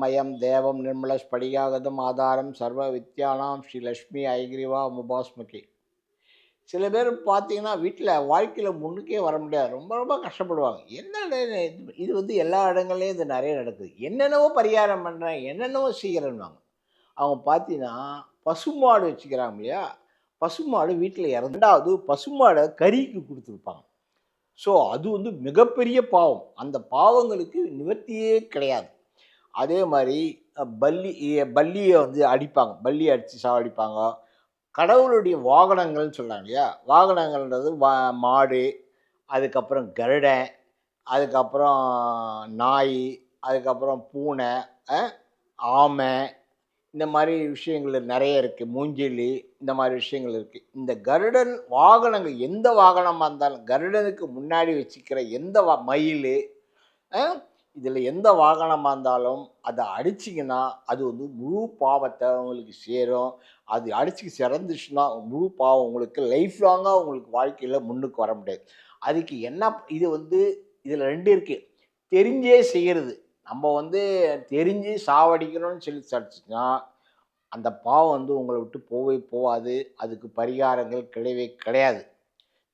மயம் தேவம் நிர்மல ஸ்படிகாகதம் ஆதாரம் சர்வ வித்யானாம் ஸ்ரீ லக்ஷ்மி ஐகிரிவா முபாஸ்மகி. சில பேர் பார்த்தீங்கன்னா வீட்டில் வாழ்க்கையில் முன்னுக்கே வர முடியாது. ரொம்ப ரொம்ப கஷ்டப்படுவாங்க. என்ன இது- வந்து எல்லா இடங்கள்லையும் இது நிறைய நடக்குது. என்னென்னவோ பரிகாரம் பண்ணுறேன் என்னென்னவோ செய்கிறேன்னுவாங்க. அவங்க பார்த்தீங்கன்னா பசுமாடு வச்சுக்கிறாங்க இல்லையா? பசுமாடு வீட்டில் இறந்தாவது பசுமாடை கறிக்கு கொடுத்துருப்பாங்க. ஸோ அது வந்து மிகப்பெரிய பாவம். அந்த பாவங்களுக்கு நிவர்த்தியே கிடையாது. அதே மாதிரி பல்லி பல்லியை வந்து அடிப்பாங்க. பல்லி அடித்து சாவடிப்பாங்க கடவுளுடைய வாகனங்கள்னு சொல்கிறாங்க இல்லையா? வாகனங்கள்ன்றது வா மாடு அதுக்கப்புறம் கருடன் அதுக்கப்புறம் நாய் அதுக்கப்புறம் பூனை ஆமை இந்த மாதிரி விஷயங்கள் நிறைய இருக்குது மூஞ்சிலி இந்த மாதிரி விஷயங்கள் இருக்குது இந்த கருடன் வாகனங்கள் எந்த வாகனமாக இருந்தாலும் கருடனுக்கு முன்னாடி வச்சுக்கிற எந்த வா மயில் இதில் எந்த வாகனமாக இருந்தாலும் அதை அடிச்சிங்கன்னா அது வந்து முழு பாவத்தை உங்களுக்கு சேரும். அது அடிச்சு சிறந்துச்சுன்னா முழு பாவம் உங்களுக்கு லைஃப் லாங்காக உங்களுக்கு வாழ்க்கையில் முன்னுக்கு வர முடியாது. அதுக்கு என்ன இது வந்து இதில் ரெண்டு இருக்குது தெரிஞ்சே செய்கிறது நம்ம வந்து தெரிஞ்சு சாவடிக்கணும்னு சொல்லி சடிச்சுன்னா அந்த பாவம் வந்து உங்களை விட்டு போவே போகாது. அதுக்கு பரிகாரங்கள் கிடையவே கிடையாது.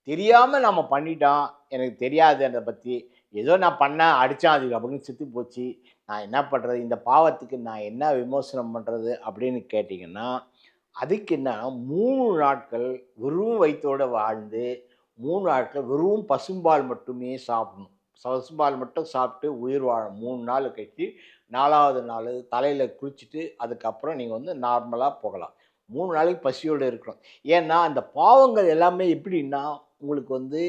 தெரியாமல் நம்ம பண்ணிட்டோம் எனக்கு தெரியாது அதை பற்றி ஏதோ நான் பண்ணேன் அடித்தான் அதுக்கு அப்படின்னு செத்து போச்சு. நான் என்ன பண்ணுறது இந்த பாவத்துக்கு நான் என்ன விமோசனம் பண்ணுறது அப்படின்னு கேட்டிங்கன்னா அதுக்கு என்ன? மூணு நாட்கள் வெறும் வயிற்றோடு வாழ்ந்து மூணு நாட்கள் வெறும் பசும்பால் மட்டுமே சாப்பிடணும். பசும்பால் மட்டும் சாப்பிட்டு உயிர் வாழ மூணு நாள் கழிச்சு நாலாவது நாள் தலையில் குளிச்சுட்டு அதுக்கப்புறம் நீங்கள் வந்து நார்மலாக போகலாம். மூணு நாளைக்கு பசியோடு இருக்கணும். ஏன்னா அந்த பாவங்கள் எல்லாமே எப்படின்னா உங்களுக்கு வந்து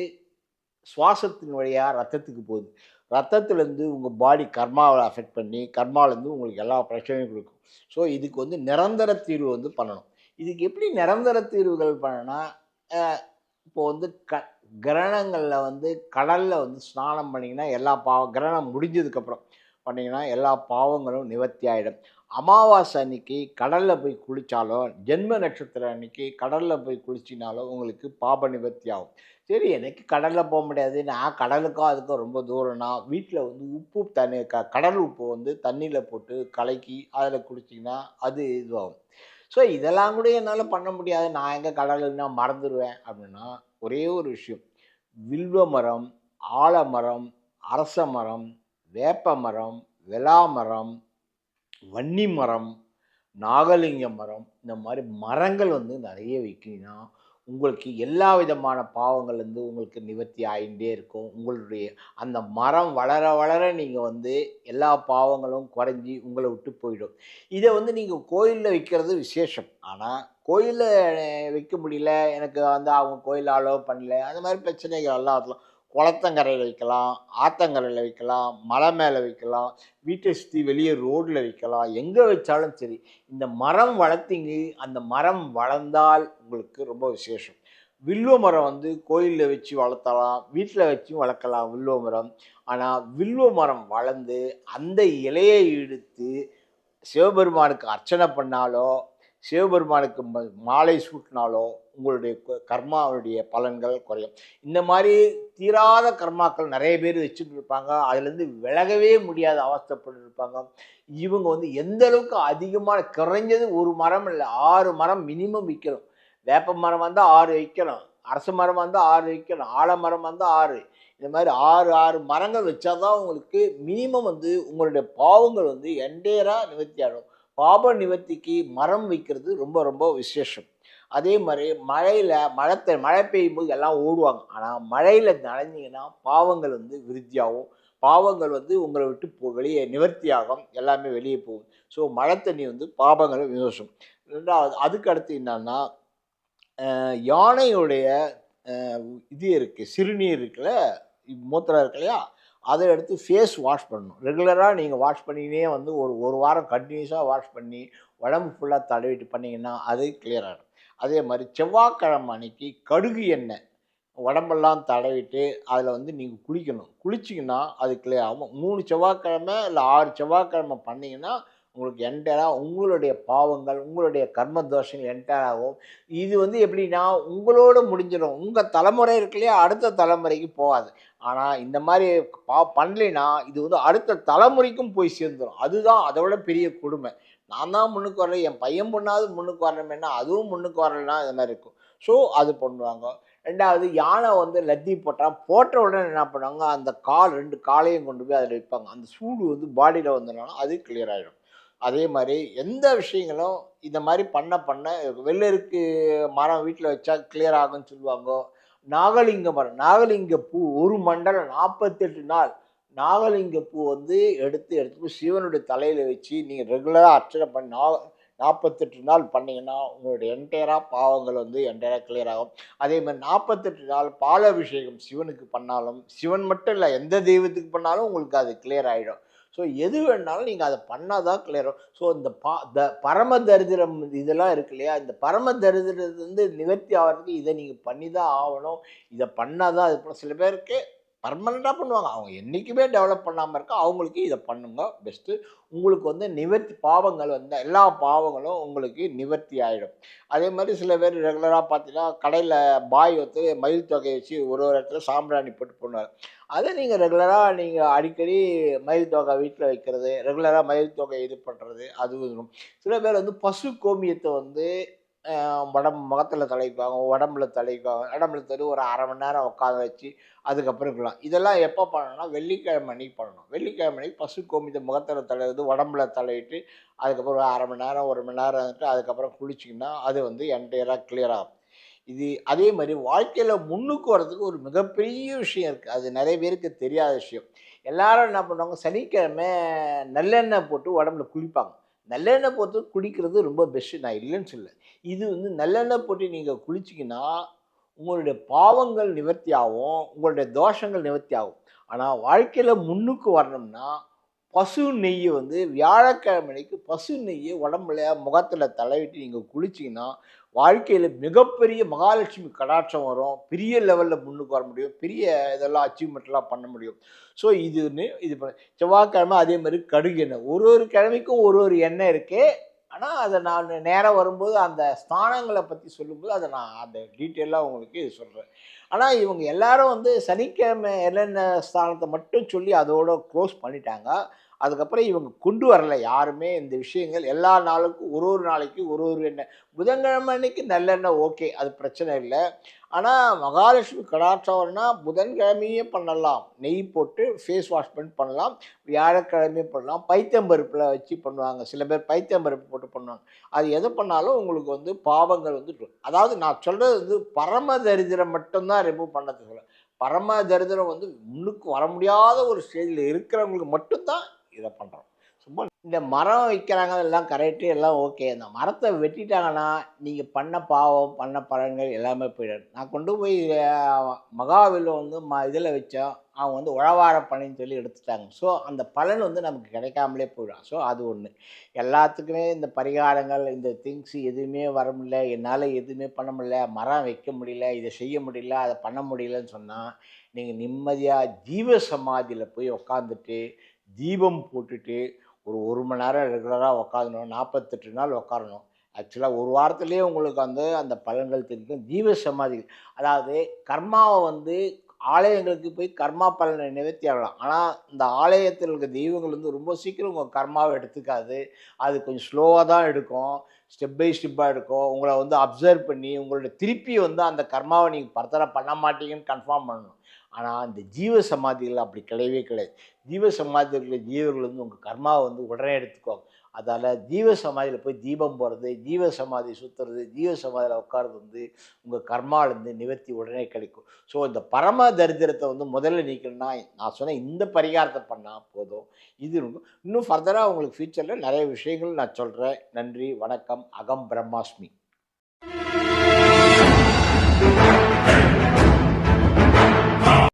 சுவாசத்தின் வழியாக ரத்தத்துக்கு போகுது. ரத்தத்துலேருந்து உங்கள் பாடி கர்மாவை அஃபெக்ட் பண்ணி கர்மாவிலேருந்து உங்களுக்கு எல்லா பிரச்சனையும் கொடுக்கும். ஸோ இதுக்கு வந்து நிரந்தர தீர்வு வந்து பண்ணணும். இதுக்கு எப்படி நிரந்தர தீர்வுகள் பண்ணனா இப்போ வந்து க கிரணங்களில் வந்து கடலில் வந்து ஸ்நானம் பண்ணிங்கன்னா எல்லா பாவம் கிரகணம் முடிஞ்சதுக்கப்புறம் பண்ணிங்கன்னா எல்லா பாவங்களும் நிவர்த்தி ஆகிடும் அமாவாசை அன்னைக்கு கடலில் போய் குளித்தாலோ ஜென்ம நட்சத்திரம் அன்னைக்கு கடலில் போய் குளிச்சினாலோ உங்களுக்கு பாப நிவர்த்தி ஆகும் சரி எனக்கு கடலில் போக முடியாது? நான் கடலுக்கும் அதுக்கும் ரொம்ப தூரம்னா வீட்டில் வந்து உப்பு தண்ணி க கடல் உப்பு வந்து தண்ணியில் போட்டு கலக்கி அதில் குளிச்சிங்கன்னா அது இதுவாகும். ஸோ இதெல்லாம் கூட என்னால் பண்ண முடியாது. நான் எங்கே கடலுன்னா மறந்துடுவேன் அப்படின்னா ஒரே ஒரு விஷயம். வில்வ மரம் ஆலமரம் அரச மரம் வேப்ப மரம் விலா மரம் வன்னி மரம் நாகலிங்க மரம் இந்த மாதிரி மரங்கள் வந்து நிறைய வைக்கிங்கன்னா உங்களுக்கு எல்லா விதமான பாவங்கள்லேருந்து உங்களுக்கு நிவர்த்தி ஆகிட்டே இருக்கும். உங்களுடைய அந்த மரம் வளர வளர நீங்கள் வந்து எல்லா பாவங்களும் குறைஞ்சி உங்களை விட்டு போயிடும். இதை வந்து நீங்கள் கோயிலில் வைக்கிறது விசேஷம். ஆனால் கோயிலில் வைக்க முடியல. எனக்கு வந்து அவங்க கோயில் அலோவ் பண்ணல. அந்த மாதிரி பிரச்சனைகள் எல்லாம் குளத்தங்கரையில் வைக்கலாம் ஆத்தங்கரையில் வைக்கலாம் மலை மேலே வைக்கலாம் வீட்டை சுற்றி வெளியே ரோட்டில் வைக்கலாம் எங்கே வச்சாலும் சரி இந்த மரம் வளர்த்திங்க அந்த மரம் வளர்ந்தால் உங்களுக்கு ரொம்ப விசேஷம். வில்வ மரம் வந்து கோயிலில் வச்சு வளர்த்தலாம் வீட்டில் வச்சும் வளர்க்கலாம் வில்வ மரம். ஆனால் வில்வ மரம் வளர்ந்து அந்த இலையை எடுத்து சிவபெருமானுக்கு அர்ச்சனை பண்ணாலோ சிவபெருமானுக்கு மாலை சூட்டினாலோ உங்களுடைய க- கர்மாவுடைய பலன்கள் குறையும். இந்த மாதிரி தீராத கர்மாக்கள் நிறைய பேர் வச்சுட்டு இருப்பாங்க அதுலேருந்து விலகவே முடியாத அவஸ்தப்பட்டு இருப்பாங்க இவங்க வந்து எந்த அளவுக்கு அதிகமான குறைஞ்சது ஒரு மரம் இல்லை ஆறு மரம் மினிமம் விற்கணும். வேப்ப மரம் வந்தால் ஆறு வைக்கணும் அரச மரம் வந்தால் ஆறு வைக்கணும் ஆலமரம் வந்தால் ஆறு. இந்த மாதிரி ஆறு ஆறு மரங்கள் வச்சாதான் உங்களுக்கு மினிமம் வந்து உங்களுடைய பாவங்கள் வந்து என்டையராக நிவர்த்தி ஆகும். பாப நிவர்த்திக்கு மரம் வைக்கிறது ரொம்ப ரொம்ப விசேஷம். அதே மாதிரி மழையில் மழை மழை பெய்யும் போது எல்லாம் ஓடுவாங்க. ஆனால் மழையில் நனைஞ்சிங்கன்னா பாவங்கள் வந்து விருத்தியாகும். பாவங்கள் வந்து உங்களை விட்டு போ வெளியே நிவர்த்தியாகும். எல்லாமே வெளியே போகும். ஸோ மழை தண்ணி வந்து பாவங்களை விமோசம் ரெண்டாவது அதுக்கு அடுத்து என்னன்னா யானையுடைய இது இருக்குது சிறுநீர் இருக்குல்ல மூத்திரம் இருக்கு இல்லையா? அதை எடுத்து ஃபேஸ் வாஷ் பண்ணணும் ரெகுலராக நீங்கள் வாஷ் பண்ணினே வந்து ஒரு ஒரு வாரம் கண்டினியூஸாக வாஷ் பண்ணி உடம்பு ஃபுல்லாக தடவிட்டு பண்ணிங்கன்னா அது கிளியர் ஆகிடும் அதே மாதிரி செவ்வாய்க்கிழமை அன்னைக்கு கடுகு எண்ணெய் உடம்பெல்லாம் தடவிட்டு அதில் வந்து நீங்கள் குளிக்கணும். குளிச்சிங்கன்னா அது கிளியர் ஆகும். மூணு செவ்வாய்க்கிழமை இல்லை ஆறு செவ்வாய்க்கிழமை பண்ணிங்கன்னா உங்களுக்கு என்டராக உங்களுடைய பாவங்கள் உங்களுடைய கர்ம தோஷங்கள் என்டையர் ஆகும். இது வந்து எப்படின்னா உங்களோட முடிஞ்சிடும். உங்கள் தலைமுறை இருக்குல்லையா அடுத்த தலைமுறைக்கு போகாது. ஆனால் இந்த மாதிரி பா பண்ணலைன்னா இது வந்து அடுத்த தலைமுறைக்கும் போய் சேர்ந்துடும் அதுதான் அதை விட பெரிய கொடுமை. நான் தான் முன்னுக்கு வரல என் பையன் பொண்ணாவது முன்னுக்கு வரணுமேனா அதுவும் முன்னுக்கு வரலைன்னா இது மாதிரி இருக்கும். ஸோ அது பண்ணுவாங்க. ரெண்டாவது யானை வந்து லத்தி போட்டால் போட்ட உடனே என்ன பண்ணுவாங்க அந்த கால் ரெண்டு காலையும் கொண்டு போய் அதில் வைப்பாங்க. அந்த சூடு வந்து பாடியில் வந்ததுனால அது கிளியர் ஆகிடும் அதே மாதிரி எந்த விஷயங்களும் இந்த மாதிரி பண்ண பண்ண வெள்ளருக்கு மரம் வீட்டில் வச்சா கிளியர் ஆகும்னு சொல்லுவாங்க. நாகலிங்க மரம் நாகலிங்க பூ ஒரு மண்டலம் நாற்பத்தெட்டு நாள் நாகலிங்க பூ வந்து எடுத்து எடுத்து போய் சிவனுடைய தலையில் வச்சு நீங்கள் ரெகுலராக அர்ச்சனை பண்ணி நா நாற்பத்தெட்டு நாள் பண்ணிங்கன்னா உங்களுடைய என்டையராக பாவங்கள் வந்து என்டையராக கிளியர் ஆகும். அதே மாதிரி நாற்பத்தெட்டு நாள் பாலாபிஷேகம் சிவனுக்கு பண்ணாலும் சிவன் மட்டும் இல்லை எந்த தெய்வத்துக்கு பண்ணாலும் உங்களுக்கு அது கிளியர் ஆகிடும் ஸோ எது வேணாலும் நீங்கள் அதை பண்ணால் தான் கிளியர் ஸோ இந்த பா த பரம தரிதிரம் இதெல்லாம் இருக்கு இல்லையா? இந்த பரம தரிதிரத்து வந்து நிவர்த்தி ஆகிறதுக்கு இதை நீங்கள் பண்ணி தான் ஆகணும். இதை பண்ணால் தான் அது பண்ண- சில பேருக்கு பர்மனெண்ட்டாக பண்ணுவாங்க. அவங்க என்றைக்குமே டெவலப் பண்ணாமல் இருக்க அவங்களுக்கு இதை பண்ணுங்க பெஸ்ட்டு உங்களுக்கு வந்து நிவர்த்தி பாவங்கள் வந்து எல்லா பாவங்களும் உங்களுக்கு நிவர்த்தி ஆகிடும் அதே மாதிரி சில பேர் ரெகுலராக பார்த்தீங்கன்னா கடையில் பாய் வந்து மயில் தொகையை வச்சு ஒரு ஒரு இடத்துல சாம்பிராணி போட்டு பண்ணுவார் அதை நீங்கள் ரெகுலராக நீங்கள் அடிக்கடி மயில் தொகை வீட்டில் வைக்கிறது ரெகுலராக மயில் தொகை இது பண்ணுறது அது சில பேர் வந்து பசு கோமியத்தை வந்து உடம்பு முகத்தில் தலைக்குவாங்க உடம்புல தலைக்குவாங்க உடம்புல தள்ளி ஒரு அரை மணி நேரம் உட்காந்து வச்சு அதுக்கப்புறம் இருக்கலாம். இதெல்லாம் எப்போ பண்ணணும்னா வெள்ளிக்கிழமை அன்னைக்கு பண்ணணும். வெள்ளிக்கிழமை அன்னைக்கு பசு கோமித முகத்தில் தலைவது உடம்புல தலையிட்டு அதுக்கப்புறம் ஒரு அரை மணி நேரம் ஒரு மணி நேரம் வந்துட்டு அதுக்கப்புறம் குளிச்சிங்கன்னா அது வந்து என்டையராக கிளியர் ஆகும். இது அதே மாதிரி வாழ்க்கையில் முன்னுக்கு வர்றதுக்கு ஒரு மிகப்பெரிய விஷயம் இருக்குது அது நிறைய பேருக்கு தெரியாத விஷயம். எல்லாரும் என்ன பண்ணுவாங்க சனிக்கிழமை நல்லெண்ணெய் போட்டு உடம்புல குளிப்பாங்க. நல்லெண்ணெய் போட்டு குளிக்கிறது ரொம்ப பெஸ்ட்டு நான் இல்லைன்னு சொல்ல இது வந்து நல்லெண்ணெய் போட்டு நீங்கள் குளிச்சிங்கன்னா உங்களுடைய பாவங்கள் நிவர்த்தி ஆகும் உங்களுடைய தோஷங்கள் நிவர்த்தி ஆகும் ஆனால் வாழ்க்கையில் முன்னுக்கு வரணும்னா பசு நெய்யை வந்து வியாழக்கிழமைக்கு பசு நெய்யை உடம்புல முகத்தில் தலைவிட்டு நீங்கள் குளிச்சிங்கன்னா வாழ்க்கையில் மிகப்பெரிய மகாலட்சுமி கடாட்சம் வரும். பெரிய லெவலில் முன்னுக்கு வர முடியும். பெரிய இதெல்லாம் அச்சீவ்மெண்ட்லாம் பண்ண முடியும். ஸோ இதுன்னு இது பண்ண. செவ்வாய்க்கிழமை அதே மாதிரி கடுகு எண்ணெய். ஒரு ஒரு கிழமைக்கும் ஒரு ஒரு எண்ணெய் இருக்குது ஆனால் அதை நான் நேரம் வரும்போது அந்த ஸ்தானங்களை பற்றி சொல்லும்போது அதை நான் அந்த டீட்டெயிலாக உங்களுக்கு சொல்கிறேன் ஆனால் இவங்க எல்லாரும் வந்து சனிக்கிழமை என்னென்ன ஸ்தானத்தை மட்டும் சொல்லி அதோட க்ளோஸ் பண்ணிட்டாங்க. அதுக்கப்புறம் இவங்க கொண்டு வரல யாருமே இந்த விஷயங்கள். எல்லா நாளுக்கும் ஒரு ஒரு நாளைக்கு ஒரு ஒரு எண்ணெய். புதன்கிழமை அன்னைக்கு நல்லெண்ணெய் ஓகே அது பிரச்சனை இல்லை. ஆனால் மகாலட்சுமி கடாட்சம்னா புதன்கிழமையே பண்ணலாம். நெய் போட்டு ஃபேஸ் வாஷ் பண்ணி பண்ணலாம். வியாழக்கிழமையும் பண்ணலாம். பைத்தம்பருப்பில் வச்சு பண்ணுவாங்க. சில பேர் பைத்தம்பருப்பு போட்டு பண்ணுவாங்க. அது எதை பண்ணாலும் உங்களுக்கு வந்து பாவங்கள் வந்து அதாவது நான் சொல்கிறது வந்து பரம தரிதிரம் மட்டும்தான் ரிமூவ் பண்ணது சொல்ல. பரம தரிதிரம் வந்து முன்னுக்கு வர முடியாத ஒரு ஸ்டேஜில் இருக்கிறவங்களுக்கு மட்டும்தான் இதை பண்ணுறோம் இந்த மரம் வைக்கிறாங்க எல்லாம் கரெக்டு எல்லாம் ஓகே இந்த மரத்தை வெட்டிட்டாங்கன்னா நீங்கள் பண்ண பாவம் பண்ண பழங்கள் எல்லாமே போயிடும். நான் கொண்டு போய் மகாவில் வந்து ம இதில் வச்சோம் அவங்க வந்து உழவார பணின்னு சொல்லி எடுத்துட்டாங்க. ஸோ அந்த பலன் வந்து நமக்கு கிடைக்காமலே போயிடும். ஸோ அது ஒன்று எல்லாத்துக்குமே இந்த பரிகாரங்கள் இந்த திங்ஸ் எதுவுமே வர முடியல. என்னால் எதுவுமே பண்ண முடியல. மரம் வைக்க முடியல. இதை செய்ய முடியல. அதை பண்ண முடியலன்னு சொன்னால் நீங்கள் நிம்மதியாக ஜீவ சமாதியில் போய் உக்காந்துட்டு தீபம் போட்டுட்டு ஒரு ஒரு மணி நேரம் ரெகுலராக உக்காந்தணும் நாற்பத்தெட்டு நாள் உட்காரணும் ஆக்சுவலாக ஒரு வாரத்துலேயே உங்களுக்கு வந்து அந்த பலன்கள் தெரியும். ஜீவ சமாதிகள் அதாவது கர்மாவை வந்து ஆலயங்களுக்கு போய் கர்மா பலனை நிவர்த்தி ஆகலாம். ஆனால் இந்த ஆலயத்தில் இருக்க தெய்வங்கள் வந்து ரொம்ப சீக்கிரம் உங்கள் கர்மாவை எடுத்துக்காது. அது கொஞ்சம் ஸ்லோவாக தான் எடுக்கும். ஸ்டெப் பை ஸ்டெப்பாக எடுக்கும். உங்களை வந்து அப்சர்வ் பண்ணி உங்களோட திருப்பி வந்து அந்த கர்மாவை நீங்கள் பர்த்தராக பண்ண மாட்டீங்கன்னு கன்ஃபார்ம் பண்ணணும். ஆனால் இந்த ஜீவ சமாதிகள் அப்படி கிடையவே கிடையாது. ஜீவ சமாதியில் இருக்கிற ஜீவர்கள் வந்து உங்கள் கர்மாவை வந்து உடனே எடுத்துக்குவாங்க. அதால் ஜீவ சமாதியில் போய் தீபம் போடுறது ஜீவ சமாதி சுற்றுறது ஜீவ சமாதியில் உட்கார்றது வந்து உங்கள் கர்மாவிலேருந்து நிவர்த்தி உடனே கிடைக்கும். ஸோ இந்த பரம தரித்திரத்தை வந்து முதல்ல நீக்கணும்னா நான் சொன்ன இந்த பரிகாரத்தை பண்ணால் போதும். இது இன்னும் ஃபர்தராக உங்களுக்கு ஃப்யூச்சரில் நிறைய விஷயங்கள் நான் சொல்கிறேன் நன்றி வணக்கம் அகம் பிரம்மாஸ்மி.